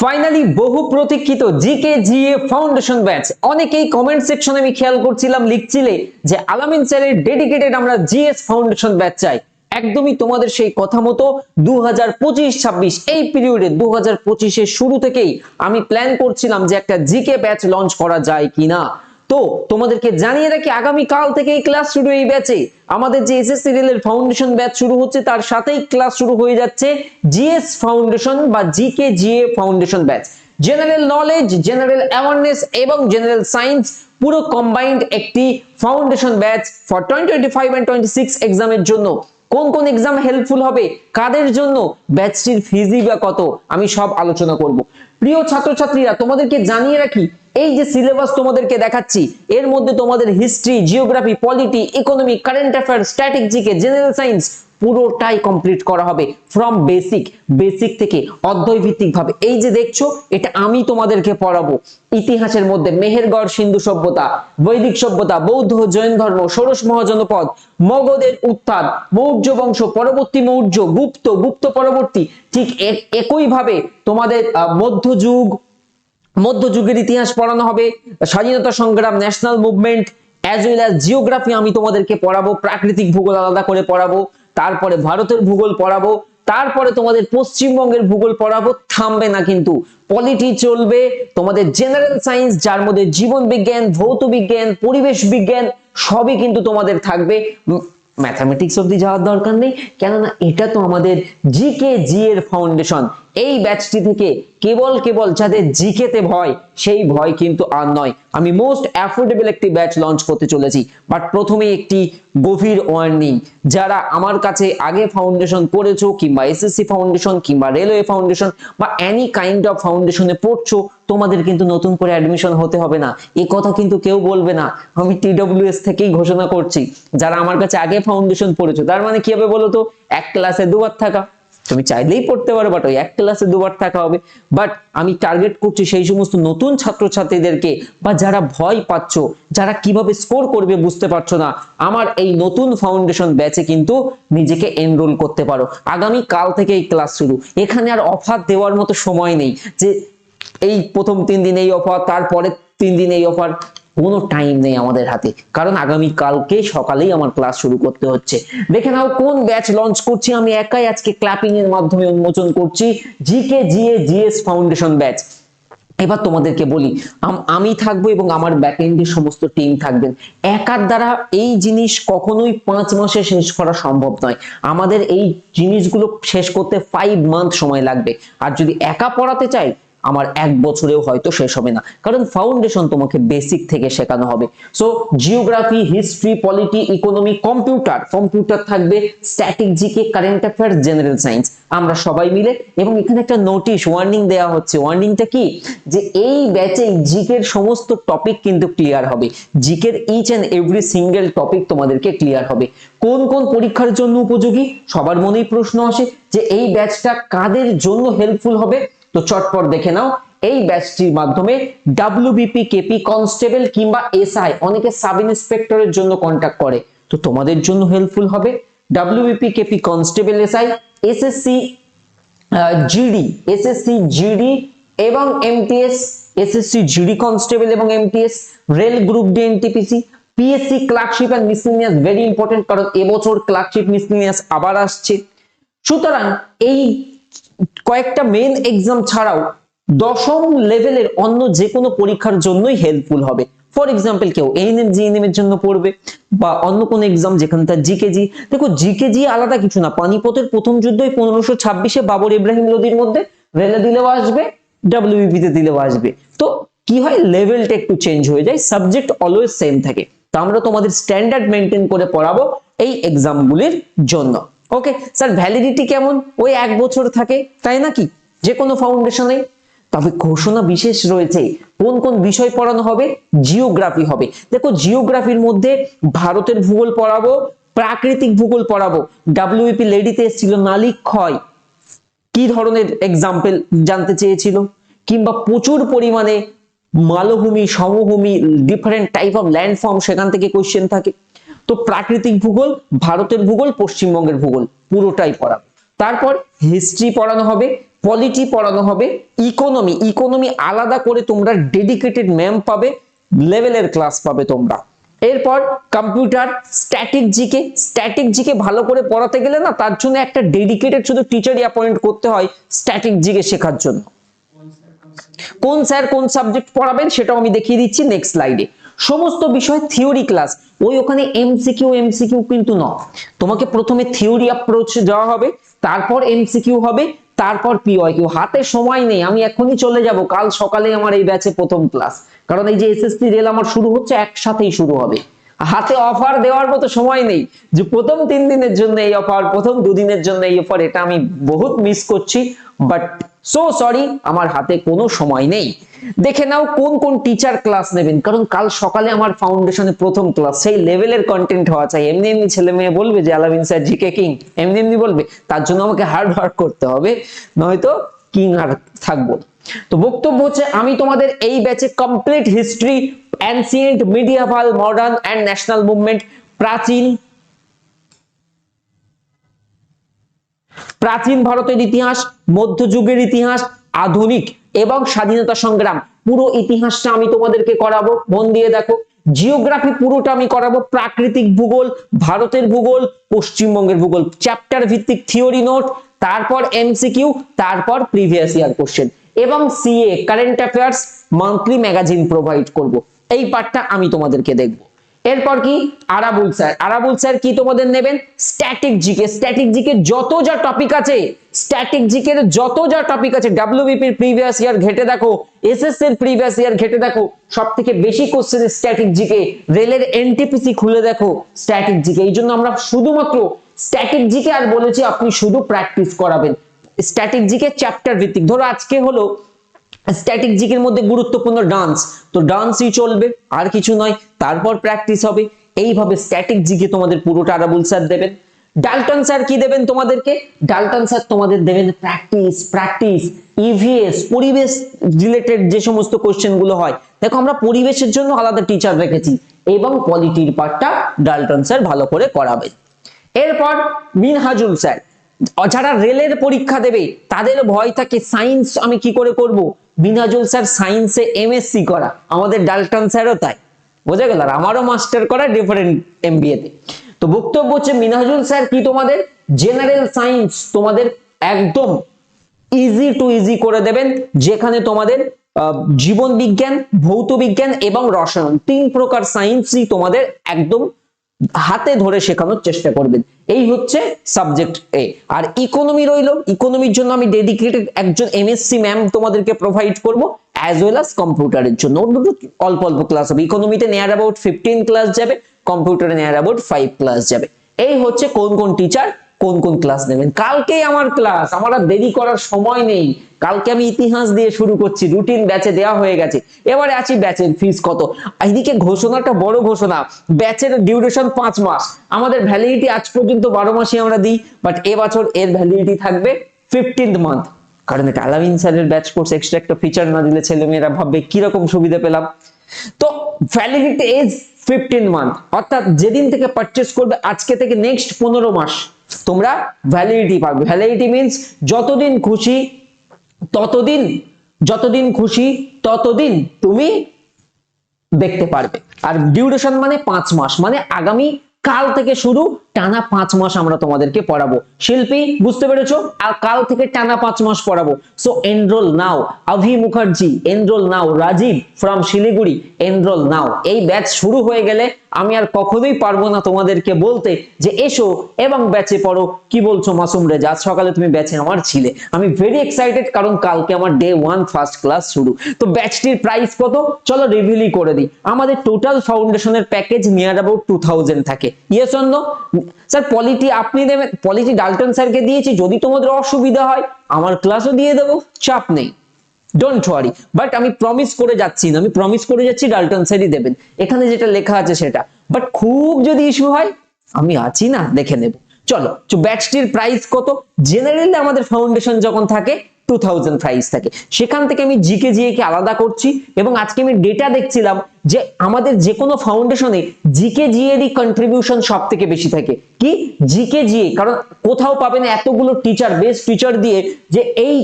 Finally বহু প্রতীক্ষিত GK GA foundation batch অনেকেই কমেন্ট সেকশনে আমি খেয়াল করছিলাম, লিখছিলে যে আলামিন স্যারের ডেডিকেটেড আমরা জিএস ফাউন্ডেশন ব্যাচ চাই। একদমই তোমাদের সেই কথা মতো দু হাজার এই পিরিয়ডে দু হাজার শুরু থেকেই আমি প্ল্যান করছিলাম যে একটা জিকে ব্যাচ লঞ্চ করা যায় কিনা। তো তোমাদেরকে জানিয়ে রাখি আগামী কাল থেকে এই ক্লাস শুরু এই ব্যাচে আমাদের যে এসএসসি রেল এর ফাউন্ডেশন ব্যাচ শুরু হচ্ছে, তার সাথেই ক্লাস শুরু হয়ে যাচ্ছে জিএস ফাউন্ডেশন বা GK GA foundation batch general knowledge general awareness এবং জেনারেল সায়েন্স পুরো কম্বাইন্ড একটি foundation batch for twenty twenty five and twenty six এক্সামের জন্য। কোন কোন এক্সাম হেল্পফুল হবে, কাদের জন্য ব্যাচটির ফিজি বা কত, আমি সব আলোচনা করব। প্রিয় ছাত্রছাত্রীরা, তোমাদেরকে জানিয়ে রাখি, এই যে সিলেবাস তোমাদেরকে দেখাচ্ছি, এর মধ্যে তোমাদের history geography polity economy current affair স্ট্র্যাটেজিকে GK general science পুরোটাই কমপ্লিট করা হবে ফ্রম বেসিক বেসিক থেকে অধ্যয় ভিত্তিক ভাবে এই যে দেখছ, এটা আমি তোমাদেরকে পড়াবো। ইতিহাসের মধ্যে মেহেরগড় সিন্ধু সভ্যতা, বৈদিক সভ্যতা, বৌদ্ধ, জৈন ধর্ম, ষোড়শ মহাজনপদ, মগধের উত্থান, মৌর্য বংশ, পরবর্তী মৌর্য, গুপ্ত গুপ্ত পরবর্তী, ঠিক এক- একই ভাবে তোমাদের মধ্যযুগ মধ্যযুগের ইতিহাস পড়ানো হবে, স্বাধীনতা সংগ্রাম national movement as well as geography আমি তোমাদেরকে পড়াবো, প্রাকৃতিক ভূগোল আলাদা করে পড়াবো তারপরে ভারতের ভূগোল পড়াবো, তারপরে তোমাদের পশ্চিমবঙ্গের ভূগোল পড়াবো, থামবে না কিন্তু। পলিটি চলবে, তোমাদের জেনারেল সায়েন্স যার মধ্যে জীবন বিজ্ঞান, ভৌত বিজ্ঞান, পরিবেশ বিজ্ঞান, সবই কিন্তু তোমাদের থাকবে। ম্যাথামেটিক্স অব্দি যাওয়ার দরকার নেই, কেননা এটা তো আমাদের জিকে জি এর ফাউন্ডেশন এই ব্যাচটি থেকে কেবল কেবল যাদের জিকেতে ভয়, সেই ভয় কিন্তু আর নয়। আমি মোস্ট অ্যাফোর্ডেবল একটি ব্যাচ লঞ্চ করতে চলেছি বাট প্রথমে একটি গভীর ওয়ার্নিং যারা আমার কাছে আগে ফাউন্ডেশন করেছ, কিংবা এসএসসি ফাউন্ডেশন কিংবা রেলওয়ে ফাউন্ডেশন বা এনি কাইন্ড অফ ফাউন্ডেশনে পড়ছো, তোমাদের কিন্তু নতুন করে অ্যাডমিশন হতে হবে না। এ কথা কিন্তু কেউ বলবে না। আমি টিডব্লিউএস থেকেই ঘোষণা করছি, যারা আমার কাছে আগে ফাউন্ডেশন পড়েছো, তার মানে কি হবে বলো তো? এক ক্লাসে দুবার থাকা। তুমি চাইলেই পড়তে পারো বাট ওই এক ক্লাসে দুবার থাকা হবে। বাট আমি টার্গেট করছি সেই সমস্ত নতুন ছাত্রছাত্রীদেরকে, বা যারা ভয় পাচ্ছ, যারা কীভাবে স্কোর করবে বুঝতে পারছ না, আমার এই নতুন ফাউন্ডেশন ব্যাচে কিন্তু নিজেকে এনরোল করতে পারো। আগামী কাল থেকে এই ক্লাস শুরু। এখানে আর অফার দেওয়ার মতো সময় নেই যে এই প্রথম তিন দিন এই অফার তারপরে তিন দিন এই অফার কোনো টাইম নেই আমাদের হাতে। কারণ আগামী কালকে সকালেই আমার ক্লাস শুরু করতে হচ্ছে। দেখে নাও কোন ব্যাচ লঞ্চ করছি। আমি একাই আজকে ক্ল্যাপিং এর মাধ্যমে উন্মোচন করছি। GK GA GS foundation batch এবার তোমাদেরকে বলি, আমি থাকব এবং আমার ব্যাকএন্ডের সমস্ত টিম থাকবেন। একার দ্বারা এই জিনিস কখনোই পাঁচ মাসে শেষ করা সম্ভব নয়। আমাদের এই জিনিসগুলো শেষ করতে ফাইভ মান্থ সময় লাগবে। আর যদি একা পড়াতে চাই আমার এক বছরেও হয়তো শেষ হবে না। কারণ ফাউন্ডেশন তোমাকে বেসিক থেকে শেখানো হবে। So geography history polity economy computer computer থাকবে static GK current affair general science আমরা সবাই মিলে, এবং এখানে একটা নোটিশ ওয়ার্নিং দেওয়া হচ্ছে। ওয়ার্নিংটা কি? যে এই ব্যাচে জিকের সমস্ত টপিক কিন্তু ক্লিয়ার হবে। জিকের each and every single topic তোমাদেরকে ক্লিয়ার হবে। কোন কোন পরীক্ষার জন্য উপযোগী? সবার মনেই প্রশ্ন আসে যে এই ব্যাচটা কাদের জন্য হেল্পফুল হবে? তো চটপট দেখে নাও। এই ব্যাচটির মাধ্যমে ডাব্লিউবিপি কেপি কনস্টেবল কিংবা এসআই অনেকে সাব ইন্সপেক্টরের জন্য কন্ট্যাক্ট করে। তো তোমাদের জন্য হেল্পফুল হবে। WBP KP constable SI SSC GD SSC GD এবং এমটিএস এসএসসি জিডি কনস্টেবল এবং MTS rail group D NTPC PSC clerkship and miscellaneous very important কারণ এবছর ক্লার্কশিপ মিসলিনিয়াস আবার আসছে। সুতরাং এই কয়েকটা মেন এক্সাম ছাড়াও দশম লেভেলের অন্য যে কোনো পরীক্ষার জন্যই হেল্পফুল হবে। ফর এক্সাম্পল কেউ এএনএম জিএনএম এর জন্য পড়বে বা অন্য কোনো এক্সাম যেখানে তার জিকেজি দেখো জিকেজি আলাদা কিছু না, পানিপথের প্রথম যুদ্ধই পনেরোশো ছাব্বিশে বাবর ইব্রাহিম লোদির মধ্যে রেলে দিলেও আসবে ডাব্লিউবিপি তে দিলেও আসবে। তো কি হয়? লেভেলটা একটু চেঞ্জ হয়ে যায় সাবজেক্ট অলওয়েজ সেম থাকে। তো আমরা তোমাদের স্ট্যান্ডার্ড মেনটেন করে পড়াবো এই এক্সামগুলির জন্য। ওকে স্যার ভ্যালিডিটি কেমন? ওই এক বছর থাকে, তাই নাকি? যে কোনো ফাউন্ডেশনে তবে ঘোষণা বিশেষ রয়েছে, কোন কোন বিষয় পড়ানো হবে? জিওগ্রাফি হবে। দেখো জিওগ্রাফির মধ্যে ভারতের ভূগোল পড়াবো, প্রাকৃতিক ভূগোল পড়াবো। ডাব্লিউপি লেডিতে এসেছিল নালিক ক্ষয়। কি ধরনের এক্সাম্পল জানতে চেয়েছিল? কিংবা প্রচুর পরিমাণে মালভূমি, সমভূমি ডিফারেন্ট টাইপ অফ ল্যান্ডফর্ম সেখান থেকে কোয়েশ্চেন থাকে। তো প্রাকৃতিক ভূগোল, ভারতের ভূগোল, পশ্চিমবঙ্গের ভূগোল, পুরোটাই পড়াবো। তারপর হিস্ট্রি পড়ানো হবে পলিটি পড়ানো হবে ইকোনমি ইকোনমি আলাদা করে তোমরা ডেডিকেটেড ম্যাম পাবে লেভেলের ক্লাস পাবে তোমরা। এরপর computer static GK static GK ভালো করে পড়াতে গেলে না, তার জন্য একটা ডেডিকেটেড শুধু টিচারই অ্যাপয়েন্ট করতে হয় স্ট্যাটিক জিকে শেখার জন্য। কোন স্যার কোন সাবজেক্ট পড়াবেন সেটাও আমি দেখিয়ে দিচ্ছি নেক্সট স্লাইডে সমস্ত বিষয় থিওরি ক্লাস ওই ওখানে এমসিকিউ এমসিকিউ কিন্তু নয়। তোমাকে প্রথমে থিওরি অ্যাপ্রোচ দেওয়া হবে, তারপর এমসিকিউ হবে, তারপর পিওয়াই কিউ হাতে সময় নেই, আমি এখনই চলে যাব। কাল সকালে আমার এই ব্যাচে প্রথম ক্লাস কারণ এই যে এসএসসি রেল আমার শুরু হচ্ছে, একসাথেই শুরু হবে। হাতে অফার দেওয়ার মতো সময় নেই। যে প্রথম তিন দিনের জন্য এই অফার প্রথম দুদিনের জন্য এই অফার এটা আমি বহুত মিস করছি বাট সো সরি আমার হাতে কোনো সময় নেই। দেখে নাও কোন কোন টিচার ক্লাস নেবেন, কারণ কাল সকালে আমার ফাউন্ডেশনে প্রথম ক্লাস সেই লেভেলের কন্টেন্ট হওয়া চাই। এমনি এমনি ছেলে মেয়ে বলবে যে, আলামিন স্যার জিকে কিং এমনি এমনি বলবে। তার জন্য আমাকে হার্ড ওয়ার্ক করতে হবে, নয়তো কিং আর থাকব। তো বক্তব্য হচ্ছে, আমি তোমাদের এই ব্যাচে complete history ancient medieval modern and national movement প্রাচীন। প্রাচীন ভারতের ইতিহাস মধ্যযুগের ইতিহাস, আধুনিক এবং স্বাধীনতা সংগ্রাম। পুরো ইতিহাসটা আমি তোমাদেরকে করাবো, মন দিয়ে দেখো। জিওগ্রাফি পুরোটা আমি করাবো, প্রাকৃতিক ভূগোল, ভারতের ভূগোল, পশ্চিমবঙ্গের ভূগোল। চ্যাপ্টার ভিত্তিক থিওরি নোট তারপর এমসিকিউ তারপর প্রিভিয়াস ইয়ার কোশ্চেন এবং CA current affairs monthly magazine provide করব। এই পার্টটা আমি তোমাদেরকে দেখব। এরপর কি? আরাবুল স্যার আরাবুল স্যার কি তোমাদের নেবেন? স্ট্যাটিক জিকে স্ট্যাটিক জিকে যত যা টপিক আছে স্ট্যাটিক জিকের যত যা টপিক আছে ডাব্লিউবিপি এর প্রিভিয়াস ইয়ার ঘেটে দেখো এসএস এর প্রিভিয়াস ইয়ার ঘেটে দেখো সব থেকে বেশি কোশ্চেন স্ট্যাটিক জিকে রেলের এনটিপিসি খুলে দেখো স্ট্যাটিক জিকে এই জন্য আমরা শুধুমাত্র স্ট্যাটিক জিকে আর বলেছি, আপনি শুধু প্র্যাকটিস করাবেন। স্ট্যাটিক জিকে চ্যাপ্টার ভিত্তিক ধরো আজকে হলো স্ট্যাটিক জিকের মধ্যে গুরুত্বপূর্ণ ডান্স তো ডান্সই চলবে, আর কিছু নয়, তারপর প্র্যাকটিস হবে। এইভাবে স্ট্যাটিক জিকে তোমাদের পুরোটা আরাবুল স্যার দেবেন। ডালটন স্যার কি দেবেন তোমাদেরকে? ডালটন স্যার তোমাদের দেবেন প্র্যাকটিস প্র্যাকটিস ইভিএস পরিবেশ রিলেটেড যে সমস্ত কোশ্চেনগুলো হয়। দেখো, আমরা পরিবেশের জন্য আলাদা টিচার রেখেছি, এবং পলিটির পার্টটা ডালটন স্যার ভালো করে করাবে এরপর মিনহাজুল স্যার। যারা রেলের পরীক্ষা দেবে, তাদের ভয় থাকে সায়েন্স আমি কি করে করব? মিনহাজুল স্যার সায়েন্সে এমএসসি করা, আমাদের ডালটন স্যারও তাই। বোঝা গেল আর আমারও মাস্টার করা ডিফারেন্ট এমবিএ তে। তো বক্তব্য হচ্ছে মিনাজুল স্যার কি তোমাদের? জেনারেল সায়েন্স তোমাদের একদম ইজি টু ইজি করে দেবেন, যেখানে তোমাদের জীবন বিজ্ঞান, ভৌত বিজ্ঞান এবং রসায়ন তিন প্রকার সায়েন্সই তোমাদের একদম হাতে ধরে শেখানোর চেষ্টা করবেন। এই হচ্ছে সাবজেক্ট এ আর ইকোনমি রইল। ইকোনমির জন্য আমি ডেডিকেটেড একজন এমএসসি ম্যাম তোমাদেরকে প্রোভাইড করব অ্যাজ ওয়েল অ্যাজ কম্পিউটারের জন্য। অল্প অল্প ক্লাস হবে। ইকোনমিতে নেয়ার অ্যাবাউট ফিফটিন ক্লাস যাবে কম্পিউটারে নেয়ার অ্যাবাউট ফাইভ ক্লাস যাবে। এই হচ্ছে কোন কোন টিচার কোন কোন ক্লাস নেবেন? কালকেই আমার ক্লাস আমার আর দেরি করার সময় নেই। কালকে আমি ইতিহাস দিয়ে শুরু করছি রুটিন ব্যাচে দেওয়া হয়ে গেছে। এবারে আছি ব্যাচের ফিস কত? এইদিকে ঘোষণাটা বড় ঘোষণা ব্যাচের ডিউরেশন পাঁচ মাস। আমাদের ভ্যালিডিটি আজ পর্যন্ত বারো মাসে আমরা দিই বাট এবছর এর ভ্যালিডিটি থাকবে ফিফটিন্থ মান্থ কারণ এটা আলামিন স্যারের ব্যাচ কোর্স এক্সট্রা একটা ফিচার না দিলে ছেলেমেয়েরা ভাববে, কীরকম সুবিধা পেলাম? তো ভ্যালিডিটি ইজ ফিফটিন মান্থ অর্থাৎ যেদিন থেকে পারচেস করবে, আজকে থেকে নেক্সট পনেরো মাস। তোমরা ভ্যালিডিটি পাবে। ভ্যালিডিটি মিনস যতদিন খুশি, ততদিন, যতদিন খুশি, ততদিন তুমি দেখতে পারবে। আর ডিউরেশন মানে পাঁচ মাস মানে আগামী কাল থেকে শুরু টানা পাঁচ মাস আমরা তোমাদেরকে পড়াবো। শিল্পী, বুঝতে পেরেছ? আর কাল থেকে টানা পাঁচ মাস পড়াবো। So enrol now Abhi Mukherjee enrol now Rajib from Siliguri enrol now এই ব্যাচ শুরু হয়ে গেলে আমি আর কখনোই পারব না তোমাদেরকে বলতে যে এসো এবং ব্যাচে পড়ো। কি বলছো মাসুম রেজা? আজ সকালে তুমি ব্যাচে আমার ছিলে। আমি ভেরি এক্সাইটেড কারণ কালকে আমার ডে ওয়ান ফার্স্ট ক্লাস শুরু। তো ব্যাচটির প্রাইস কত? চলো রিভিলি করে দিই। আমাদের টোটাল ফাউন্ডেশনের প্যাকেজ নিয়ার অ্যাবাউট টু থাকে। ইয়েস অন্য স্যার পলিটি আপনি দেবেন পলিটি ডালটন স্যারকে দিয়েছি, যদি তোমাদের অসুবিধা হয়, আমার ক্লাসও দিয়ে দেবো, চাপ নেই। ডোন্ট ওয়ারি বাট আমি প্রমিস করে যাচ্ছি না, আমি প্রমিস করে যাচ্ছি ডালটন স্যারই দেবেন। এখানে যেটা লেখা আছে সেটা। বাট খুব যদি ইস্যু হয়, আমি আছি না, দেখে নেব। চলো ব্যাচটির প্রাইস কত? জেনারেলি আমাদের ফাউন্ডেশন যখন থাকে টু থাউজেন্ড প্রাইস থাকে। সেখান থেকে আমি জিকে জিএ কে আলাদা করছি এবং আজকে আমি ডেটা দেখছিলাম যে আমাদের যে কোনো ফাউন্ডেশনে জিকে জিএরই কন্ট্রিবিউশন সব থেকে বেশি থাকে। কি? জিকে জিএ কারণ কোথাও পাবেন এতগুলো টিচার বেস্ট টিচার দিয়ে যে এই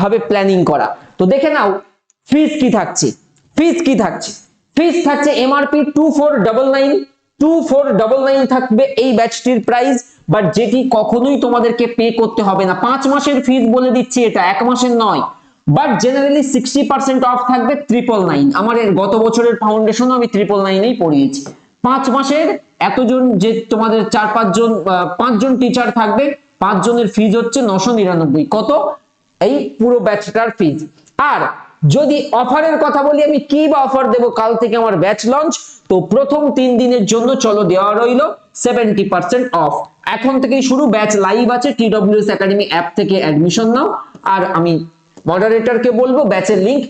ভাবে প্ল্যানিং করা। তো দেখে নাও ফিস কি থাকছে? ফিস কি থাকছে? ফিস থাকছে MRP two four double nine two four double nine থাকবে এই ব্যাচটির প্রাইস বাট যেটি কখনোই তোমাদেরকে পে করতে হবে না। পাঁচ মাসের ফিজ বলে দিচ্ছি এটা, এক মাসের নয়। But generally sixty percent off থাকবে ট্রিপল নাইন আমার গত বছরের ফাউন্ডেশনও আমি ট্রিপল নাইনেই পড়িয়েছি। পাঁচ মাসের এতজন যে তোমাদের চার পাঁচজন পাঁচজন টিচার থাকবে পাঁচজনের ফিজ হচ্ছে নশো নিরানব্বই। কত? এই পুরো ব্যাচটার ফিজ আর যদি অফারের কথা বলি, আমি কি বা অফার দেবো? কাল থেকে আমার ব্যাচ লঞ্চ তো প্রথম তিন দিনের জন্য চলো, দেওয়া রইল। সেভেন্টি পার্সেন্ট অফ এখন থেকেই শুরু ব্যাচ লাইভ আছে টিডব্লিউএস একাডেমি অ্যাপ থেকে অ্যাডমিশন নাও। আর আমি মডারেটরকে বলব ব্যাচের লিংক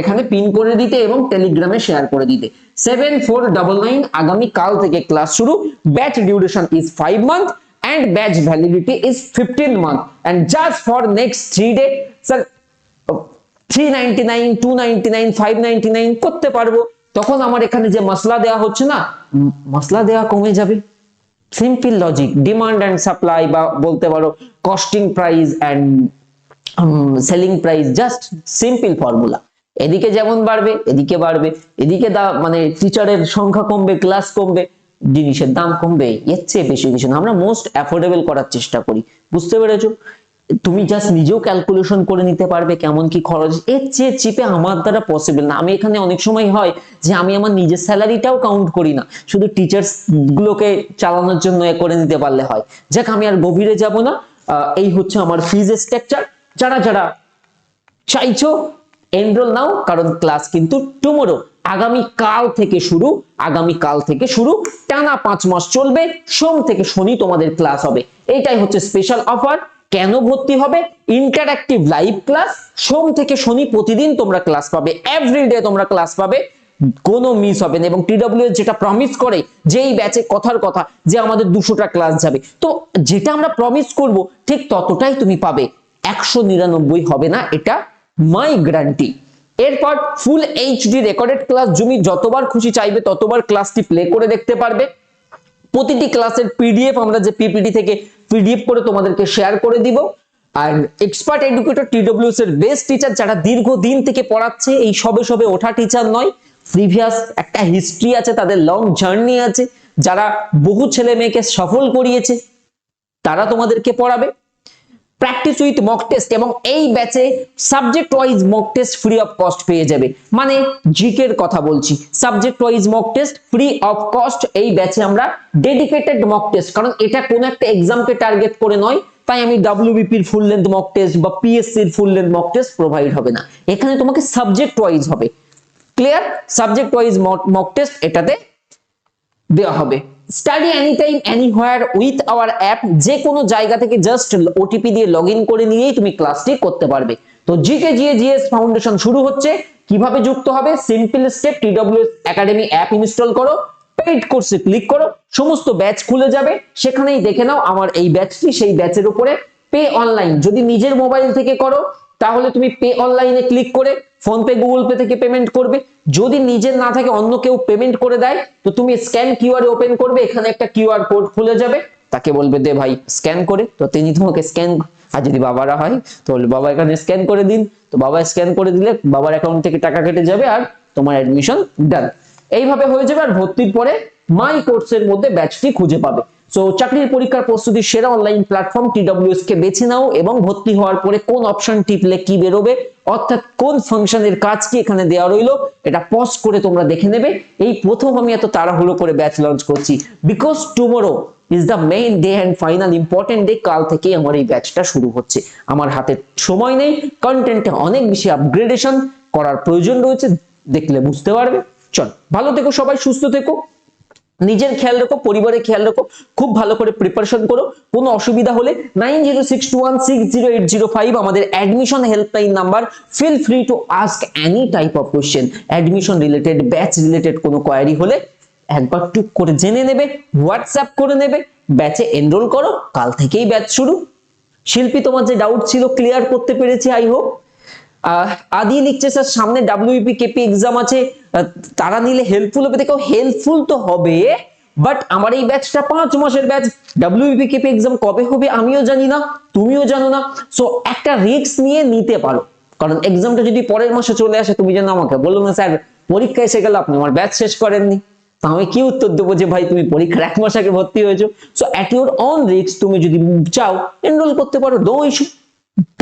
এখানে পিন করে দিতে এবং টেলিগ্রামে শেয়ার করে দিতে। সেভেন ফোর ডাবল নাইন আগামী কাল থেকে ক্লাস শুরু। Batch duration is five month and batch validity is 15 month and just for next 3 day, sir 399 299 599 করতে পারব। তখন আমার এখানে যে মশলা দেওয়া হচ্ছে না মশলা দেওয়া কমে যাবে। Simple logic demand and supply বা বলতে পারো costing price and selling price just simple formula এদিকে যেমন বাড়বে, এদিকে বাড়বে, এদিকে মানে টিচারের সংখ্যা কমবে ক্লাস কমবে, জিনিসের দাম কমবে, এর চেয়ে বেশি কিছু না। আমরা মোস্ট অ্যাফোর্ডেবল করার চেষ্টা করি। বুঝতে পেরেছ? তুমি জাস্ট নিজেও ক্যালকুলেশন করে নিতে পারবে কেমন কি খরচ। এর চেয়ে চিপে আমার দ্বারা পসিবল না। আমি এখানে অনেক সময় হয় যে আমি আমার নিজের স্যালারিটাও কাউন্ট করি না। শুধু টিচার্স গুলোকে চালানোর জন্য এ করে নিতে পারলে হয়। যাক, আমি আর গভীরে যাব না। এই হচ্ছে আমার ফিজ স্ট্রাকচার যারা যারা চাইছো এনরোল নাও, কারণ ক্লাস কিন্তু টুমোরো আগামী কাল থেকে শুরু আগামী কাল থেকে শুরু, টানা পাঁচ মাস চলবে, সোম থেকে শনি তোমাদের ক্লাস হবে। এটাই হচ্ছে স্পেশাল অফার কেন ভর্তি হবে? ইন্টারঅ্যাক্টিভ লাইভ ক্লাস সোম থেকে শনি প্রতিদিন তোমরা ক্লাস পাবে। এভরিডে তোমরা ক্লাস পাবে। কোনো মিস হবে না। এবং টিডব্লিউ যেটা প্রমিস করে যে এই ব্যাচে কথার কথা, যে আমাদের দুশোটা ক্লাস যাবে। তো যেটা আমরা প্রমিস করব, ঠিক ততটাই তুমি পাবে। একশো নিরানব্বই হবে না, এটা মাই গ্যারান্টি এরপর ফুল এইচডি রেকর্ডেড ক্লাস তুমি যতবার খুশি চাইবে, ততবার ক্লাসটি প্লে করে দেখতে পারবে। প্রতিটি ক্লাসের পিডিএফ আমরা যে পিপিটি থেকে পিডিএফ করে তোমাদেরকে শেয়ার করে দিব। আর এক্সপার্ট এডুকেটর টিডব্লিউএস এর বেস্ট টিচার যারা দীর্ঘদিন থেকে পড়াচ্ছে, এই সবে সবে ওঠা টিচার নয় প্রিভিয়াস একটা হিস্ট্রি আছে, তাদের লং জার্নি আছে। যারা বহু ছেলে মেয়েকে সফল করিয়েছে, তারা তোমাদেরকে পড়াবে। প্র্যাকটিস উইথ মক টেস্ট এবং এই ব্যাচে subject wise mock test free of cost পেয়ে যাবে। মানে জিকের কথা বলছি। Subject wise mock test free of cost এই ব্যাচে আমরা ডেডিকেটেড মক টেস্ট কারণ এটা কোন একটা এক্সামকে টার্গেট করে নয়, তাই আমি ডাব্লিউবিপির ফুল লেন্থ মক টেস্ট বা পিএসসির full length mock test provide হবে না। এখানে তোমাকে সাবজেক্ট ওয়াইজ হবে। Clear subject wise mock test এটাতে দেওয়া হবে। Study any time anywhere with our app যে কোনো জায়গা থেকে জাস্ট ওটিপি দিয়ে লগ করে নিয়েই তুমি ক্লাসটি করতে পারবে। তো জিকে জিএ জিএস ফাউন্ডেশন শুরু হচ্ছে। কীভাবে যুক্ত হবে? Simple step TWS academy app install করো পেইড কোর্সে ক্লিক করো, সমস্ত ব্যাচ খুলে যাবে। সেখানেই দেখে নাও আমার এই ব্যাচটি সেই ব্যাচের উপরে পে অনলাইন যদি নিজের মোবাইল থেকে করো তাহলে তুমি পে অনলাইনে ক্লিক করে ফোন পে গুগল পে থেকে পেমেন্ট করবে। যদি নিজের না থাকে, অন্য কেউ পেমেন্ট করে দেয়, তো তুমি স্ক্যান কিউআর ওপেন করবে, এখানে একটা কিউআর কোড খুলে যাবে। তাকে বলবে, দে ভাই স্ক্যান করে। তো তিনি তোমাকে স্ক্যান আর যদি বাবারা হয়, তো বাবা, এখানে স্ক্যান করে দিন। তো বাবা স্ক্যান করে দিলে বাবার অ্যাকাউন্ট থেকে টাকা কেটে যাবে আর তোমার অ্যাডমিশন ডান এইভাবে হয়ে যাবে আর ভর্তির পরে মাই কোর্সের মধ্যে ব্যাচটি খুঁজে পাবে। সো চাকরির পরীক্ষার প্রস্তুতির সেরা অনলাইন প্ল্যাটফর্ম টিডব্লিউএস কে বেছে নাও এবং ভর্তি হওয়ার পরে কোন অপশন টিপলে কি বেরোবে, অর্থাৎ কোন ফাংশনের কাজ কি এখানে দেওয়া রইল, এটা পজ করে তোমরা দেখে নেবে। এই প্রথম আমি এত তাড়াহুড়ো করে ব্যাচ লঞ্চ করছি। Because tomorrow is the main day and final important day কাল থেকেই আমার এই ব্যাচটা শুরু হচ্ছে। আমার হাতে সময় নেই কন্টেন্টে অনেক বেশি আপগ্রেডেশন করার প্রয়োজন রয়েছে, দেখলে বুঝতে পারবে। চল, ভালো থেকো সবাই, সুস্থ থেকো। নিজের খেয়াল রাখো, পরিবারের খেয়াল রাখো, খুব ভালো করে প্রিপারেশন করো। কোনো অসুবিধা হলে nine zero six two one six zero eight zero five আমাদের admission helpline number feel free to ask any type of question admission related batch related কোনো কোয়ারি হলে একবার টুক করে জেনে নেবে হোয়াটসঅ্যাপ করে নেবে ব্যাচে এনরোল করো, কাল থেকেই ব্যাচ শুরু। শিল্পী, তোমার যে ডাউট ছিল ক্লিয়ার করতে পেরেছি আই হোপ আদি লিখছে, স্যার, সামনে ডাব্লিউপি কেপি এক্সাম আছে। তারা নিলে হেল্পফুল হবে। দেখো হেল্পফুল তো হবে বাট আমার এই ব্যাচটা পাঁচ মাসের ব্যাচ ডাব্লিউপি কেপি এক্সাম কবে হবে আমিও জানি না, তুমিও জানো না। সো একটা রিস্ক নিয়ে নিতে পারো। কারণ এক্সামটা যদি পরের মাসে চলে আসে, তুমি যেন আমাকে বলো না, স্যার, পরীক্ষা এসে গেল, আপনি আমার ব্যাচ শেষ করেননি। তো আমি কি উত্তর দেবো যে, ভাই, তুমি পরীক্ষার এক মাস আগে ভর্তি হয়েছো। So at your own risk তুমি যদি চাও এনরোল করতে পারো। নো ইস্যু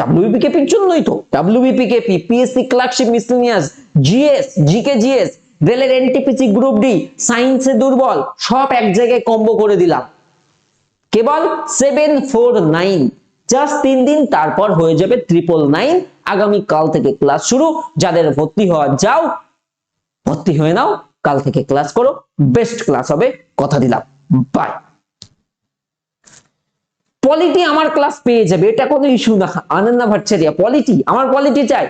ডাব্লিউবিকেপি এর জন্যই তো। WBPKP PSC clerkship miscellaneous GS GK GS রেলের এনটিপিসি গ্রুপ ডি সায়েন্সে দুর্বল সব এক জায়গায় কম্বো করে দিলাম। কেবল সেভেন ফোর নাইন জাস্ট তিন দিন তারপর হয়ে যাবে ট্রিপল নাইন আগামী কাল থেকে ক্লাস শুরু। যাদের ভর্তি হওয়া যাও, ভর্তি হয়ে নাও, কাল থেকে ক্লাস করো বেস্ট ক্লাস হবে, কথা দিলাম। বাই পলিটি আমার ক্লাস পেয়ে যাবে, এটা কোনো ইস্যু না। আনন্দা ভট্টাচার্য পলিটি আমার পলিটি চাই।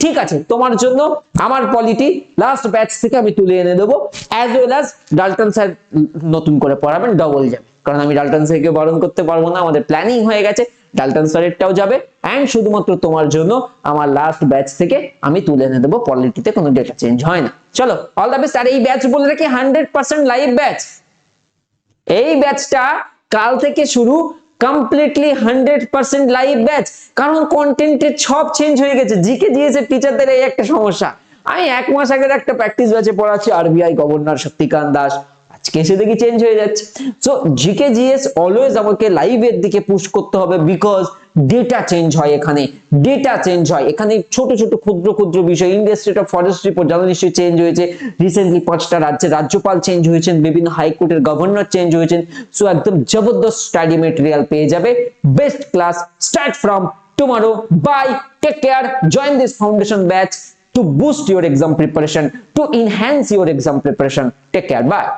ঠিক আছে, তোমার জন্য আমার পলিটি লাস্ট ব্যাচ থেকে আমি তুলে এনে দেবো as well as Dalton sir নতুন করে পড়াবেন ডবল যাবে। কারণ আমি ডালটন স্যারকে বারণ করতে পারব না, আমাদের প্ল্যানিং হয়ে গেছে ডালটন স্যারেরটাও যাবে অ্যান্ড শুধুমাত্র তোমার জন্য আমার লাস্ট ব্যাচ থেকে আমি তুলে এনে দেবো পলিটিতে কোনো ডেটা চেঞ্জ হয় না। চলো অল দ্য বেস্ট আর এই ব্যাচ বলে রাখি হান্ড্রেড পার্সেন্ট লাইভ ব্যাচ এই ব্যাচটা কাল থেকে শুরু completely hundred percent live batch কারণ কন্টেন্টের সব চেঞ্জ হয়ে গেছে। জিকে দিয়েছে টিচারদের এই একটা সমস্যা। আমি এক মাস আগের একটা প্র্যাকটিস ব্যাচে পড়াচ্ছি আরবিআই গভর্নর শক্তিকান্ত দাস। এসে দেখি চেঞ্জ হয়ে যাচ্ছে। সো জিকে জিএস অলওয়েজ আমাকে লাইভের দিকে পুশ করতে হবে বিকজ ডেটা চেঞ্জ হয় এখানে। ডেটা চেঞ্জ হয়। এখানে ছোট ছোট ক্ষুদ্র ক্ষুদ্র বিষয়। অফ ফরেস্ট রিপোর্ট জানা নিশ্চয়ই চেঞ্জ হয়েছে। রিসেন্টলি পাঁচটা রাজ্যের রাজ্যপাল চেঞ্জ হয়েছেন বিভিন্ন হাইকোর্টের গভর্নর চেঞ্জ হয়েছেন। সো একদম জবরদস্ত স্টাডি মেটেরিয়াল পেয়ে যাবে। Best class start from tomorrow bye take care join this foundation batch to boost your exam preparation, to enhance your exam preparation. Take care. Bye.